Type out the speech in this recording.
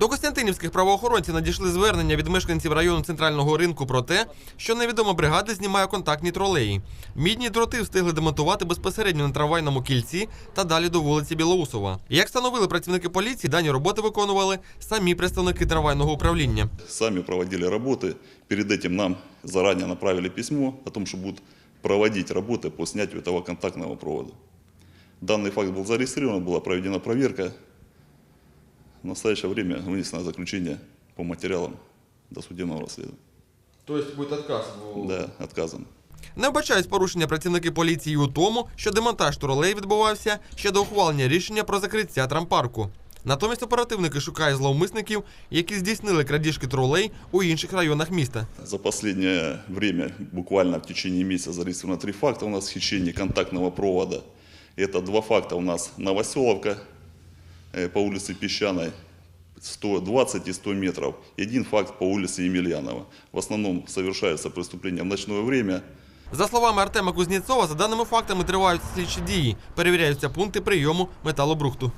До Костянтинівських правоохоронців надійшли звернення від мешканців району центрального ринку про те, що невідома бригада знімає контактні тролеї. Мідні дроти встигли демонтувати безпосередньо на трамвайному кільці та далі до вулиці Білоусова. Як встановили працівники поліції, дані роботи виконували самі представники трамвайного управління. Сами проводили работы. Перед этим нам заранее направили письмо о том, что будут проводить работы по снятию этого контактного провода. Данный факт был зарегистрирован, была проведена проверка. В настоящее время вынесено заключение по материалам досудебного расследования. Тобто буде відказ Да, отказано. Не вбачають порушення працівники поліції у тому, що демонтаж тролей відбувався ще до ухвалення рішення про закриття трампарку. Натомість оперативники шукають зловмисників, які здійснили крадіжки тролей у інших районах міста. За последнее время, буквально в течение месяца, зарегистрировано три факта у нас хищения контактного провода. Это два факта у нас Новоселовка э, по улице Песчаной, 120 и 100 метров. И один факт по улице Емельянова. В основном совершаются преступления в ночное время. За словами Артема Кузнєцова, за даними фактами тривають слідчі дії, перевіряються пункти прийому металобрухту.